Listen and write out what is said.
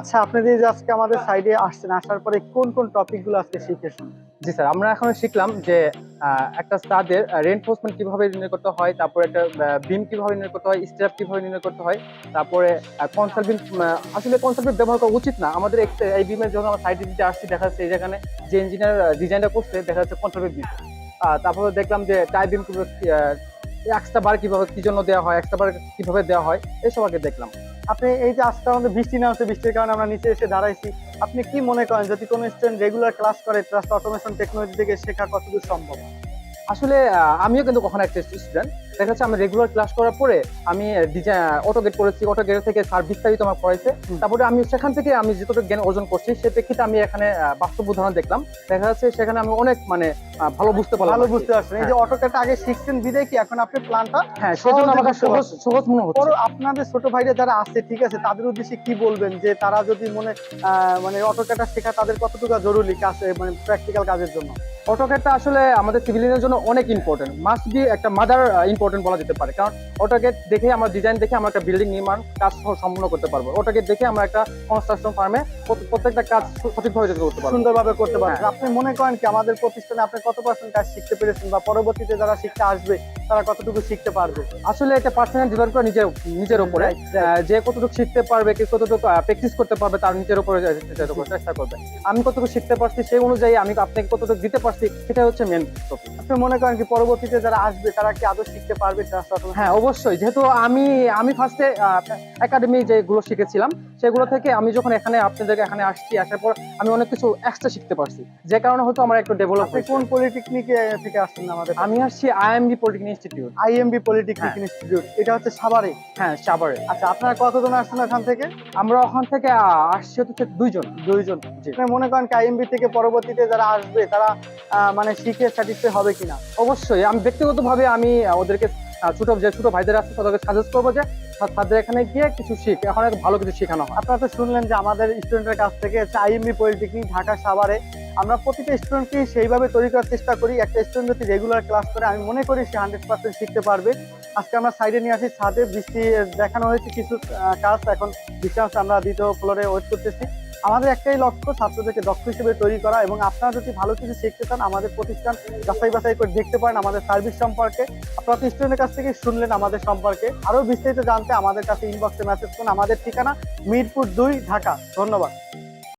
আচ্ছা আপনি যে আজকে আমাদের সাইডে আসছেন, আসার পরে কোন কোন টপিকগুলো আজকে শিখেছেন? জি স্যার আমরা এখন শিখলাম যে একটা স্টাদের রেনফোর্সমেন্ট কীভাবে নির্ণয় করতে হয়, তারপরে একটা বিম কীভাবে নির্ণয় করতে হয় স্ট্র্যাপ কীভাবে নির্ণয় করতে হয়, তারপরে কনসাল বিম আসলে কনসাল বিম ব্যবহার করা উচিত না। আমাদের এই বিমের যখন আমরা সাইডে দিতে আসছি, দেখা যাচ্ছে এই যেখানে যে ইঞ্জিনিয়ার ডিজাইনটা করছে, দেখা যাচ্ছে কনসাল বিম তারপরে দেখলাম যে টাই বিম এক্সট্রা বার কীভাবে, কি জন্য দেওয়া হয় এক্সট্রা বার কীভাবে দেওয়া হয়, এসব আগে দেখলাম। আপনি এই যে আজকে আমাদের বৃষ্টি না হচ্ছে বৃষ্টির কারণে আমরা নিচে এসে দাঁড়াইছি। আপনি কি মনে করেন যদি কোনো স্টুডেন্ট রেগুলার ক্লাস করে ট্রাস্ট অটোমেশন টেকনোলজি থেকে শেখা কতদূর সম্ভব? আসলে আমিও কিন্তু কখনো একটা স্টুডেন্ট দেখা যাচ্ছে আমি রেগুলার ক্লাস করার পরে আমি অটো গেট করেছি অটো গেট থেকে স্যার বিস্তারিত আমার পড়াইছে। তারপরে আমি সেখান থেকে আমি যতটুকু জ্ঞান অর্জন করছি সে প্রেক্ষিতে আমি এখানে বাস্তব উদাহরণ দেখলাম। দেখা যাচ্ছে সেখানে আমি অনেক মানে ভালো বুঝতে পারলাম ভালো বুঝতে পারছেন। এই যে অটোক্যাট আগে শিখছেন বিদায় কি এখন আপনি প্ল্যানটা হ্যাঁ সেজন্য সহজে আমার সহজ সহজ মনে হচ্ছে। আপনাদের ছোট ভাইরা যারা আছে ঠিক আছে তাদের উদ্দেশ্যে কি বলবেন? যে তারা যদি মনে মানে অটোক্যাটা শেখা তাদের কতটুকু জরুরি কাজে মানে প্র্যাকটিক্যাল কাজের জন্য? অটোকেটটা আসলে আমাদের সিভিলিয়ানের জন্য অনেক ইম্পর্টেন্ট মাস্ট বি একটা মাদার ইম্পর্টেন্ট বলা যেতে পারে। কারণ অটোকেট দেখে আমরা ডিজাইন দেখে আমরা একটা বিল্ডিং নির্মাণ কাজ সম্পন্ন সম্পূর্ণ করতে পারব। অটোকেট দেখে আমরা একটা কনস্ট্রাকশন ফার্মে প্রত্যেকটা কাজ সঠিকভাবে যেতে করতে পারব। সুন্দরভাবে করতে পারবেন হ্যাঁ। আপনি মনে করেন কি আমাদের প্রতিষ্ঠানে আপনি কত পার্সেন্ট কাজ শিখতে পেরেছেন বা পরবর্তীতে যারা শিখতে আসবে তারা কতটুকু শিখতে পারবে। আসলে এটা পার্সোনাল ডিপেন্ড করে নিজের নিজের উপরে। যে কতটুকু শিখতে পারবে কে কতটুকু প্র্যাকটিস করতে পারবে তার নিজের উপরে চেষ্টা করবে, আমি কতটুকু শিখতে পারছি সেই অনুযায়ী আমি আপনাকে কতটুকু দিতে পারছি সেটা হচ্ছে মেন টপিক আপনি মনে করেন কি পরবর্তীতে যারা আসবে তারা কি আদৌ শিখতে পারবে হ্যাঁ অবশ্যই। যেহেতু আমি আমি ফার্স্টে একাডেমি যেগুলো শিখেছিলাম সেগুলো থেকে আমি যখন এখানে আপনাদের এখানে আসছি আসার পর আমি অনেক কিছু এক্সট্রা শিখতে পারছি। যে কারণে হয়তো আমার একটু ডেভেলপ আপনি কোন পলিটেকনিক থেকে আসছেন আমাদের আমি আসছি IMB polytechnic institute IMB polytechnic. Institute এটা হচ্ছে সাভারে? হ্যাঁ সাভারে। আচ্ছা আপনারা কতজন আসছেন ওখান থেকে? আমরা ওখান থেকে আসছি হচ্ছে দুইজন। দুইজন। মনে করেন আইএমবি থেকে পরবর্তীতে যারা আসবে তারা মানে শিখে স্যাটিসফাই হবে কিনা? অবশ্যই। আমি ব্যক্তিগতভাবে আমি ওদেরকে ছোট যে ছোট ভাইদের আছে তাদেরকে সাজেস্ট করব যে তাদের এখানে গিয়ে কিছু শিখ এখন ভালো কিছু শেখানো। হয় আপনারা তো শুনলেন যে আমাদের স্টুডেন্টের কাছ থেকে আইএমবি পলিটেকনিক ঢাকা সাভারে আমরা প্রতিটা স্টুডেন্টকে সেইভাবে তৈরি করার চেষ্টা করি। একটা স্টুডেন্ট যদি রেগুলার ক্লাস করে, আমি মনে করি সে হান্ড্রেড পার্সেন্ট শিখতে পারবে। আজকে আমরা সাইডে নিয়ে আসি, ছাদে বৃষ্টি দেখানো হয়েছে কিছু কাজ এখন বিশ্বাস আমরা দ্বিতীয় ফ্লোরে ওয়েট করতেছি। আমাদের একটাই লক্ষ্য ছাত্রদেরকে দক্ষ হিসেবে তৈরি করা এবং আপনারা যদি ভালো কিছু শিখতে চান, আমাদের প্রতিষ্ঠান যাচাই বাছাই করে দেখতে পারেন আমাদের সার্ভিস সম্পর্কে। আপনারা স্টুডেন্টের কাছ থেকে শুনলেন আমাদের সম্পর্কে। আরও বিস্তারিত জানতে আমাদের কাছে ইনবক্সে মেসেজ করুন। আমাদের ঠিকানা মিরপুর দুই, ঢাকা। ধন্যবাদ।